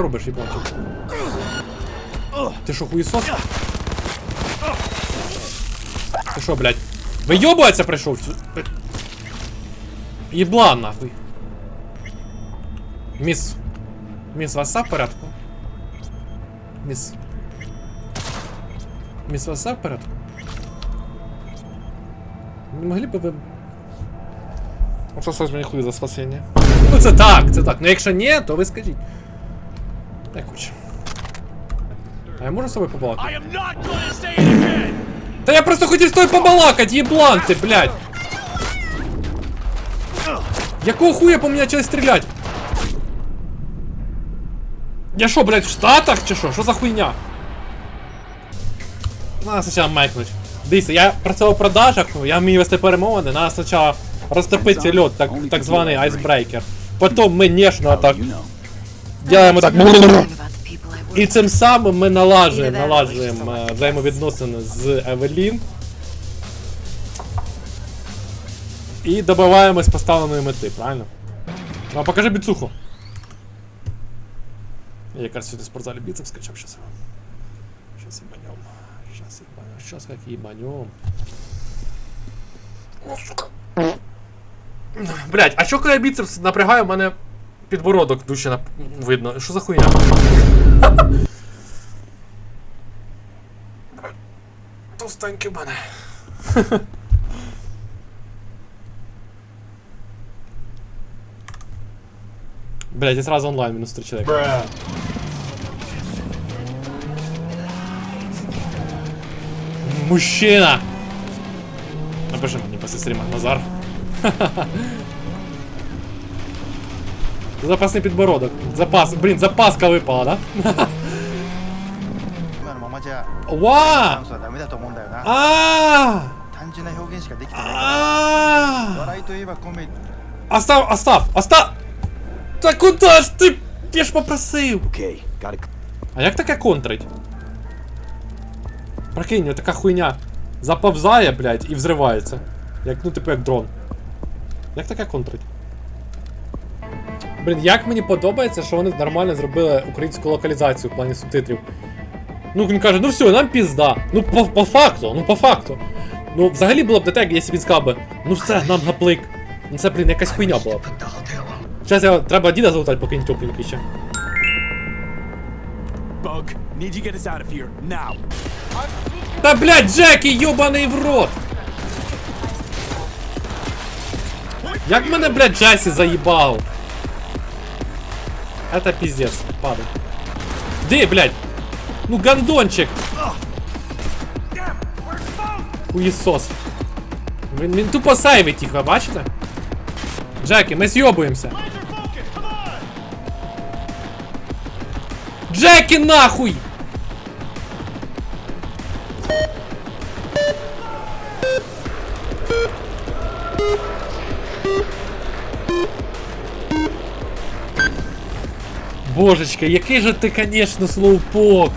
ти робиш, їбанчик? Ти що, хуїсос? Ти що, блядь? Вийобуватися прийшов? сю- Єблан, нахуй. Міс. Міс, вас в порядку? Міс. Міс, вас в порядку? Не могли б ви... Пососать мені хуй за спасіння. Ну це так, це так. Ну якщо ні, то ви скажіть. Так. А я можу з собою побалакати? Та я просто хотів з тобою побалакати, їблан ти, блядь! Якого хуя по мені почали стріляти? Я що, блядь, в Штатах чи що? Що за хуйня? Надо спочатку майкнуть. Дивіться, я працював в продажах, ну, я вмію вести перемовини, надо спочатку розтопити льот, так, так званий айсбрейкер. Потім ми ніжно так делаємо так. І цим самим ми налажуємо, налажуємо е, взаємовідносини з Евелін. І добиваємось поставленої мети, правильно? Ну, а покажи біцуху. Я якраз сюди в спортзалі біцеп скачав, щас. Щас їбанем. Щас їбанем. Щас як їбанем. Блять, а що коли я біцепс напрягаю, у мене підбородок дужче нап... видно. Що за хуйня? Товстенький в мене. Блять, я сразу онлайн минус 3 человека. Мужчина! Напиши мені після стріма, Назар. Запасный подбородок. Запас. Блин, запаска выпала, да? Ва! А! Остав, остав, остав! Та куда ж ти? Я ж попросил. Окей, А як таке контрить? Прокинь, ну, така хуйня заповзає, блядь, и взрывается. Як, ну типу як дрон. Як таке контрить? Блін, як мені подобається, що вони нормально зробили українську локалізацію в плані субтитрів. Ну, він каже, ну все, нам пізда. Ну, по, по факту, ну по факту. Ну, взагалі було б не так, якщо він сказав би, ну все, нам гаплик. Ну це, блін, якась хуйня була б. Зараз я треба діда залутати, поки він тепленький ще. Bug, need you get us out of here now. Та блядь, Джекі, йобаний в рот! Як мене, блядь, Джесі заїбав? Это пиздец, падай. Де, блядь? Ну гандончик! Хуєсос. Він, він тупо сайвить їх, ви бачите? Джекі, ми з'йобуємося. Джекі, нахуй! Божечка, який же ти, конечно, слоупок.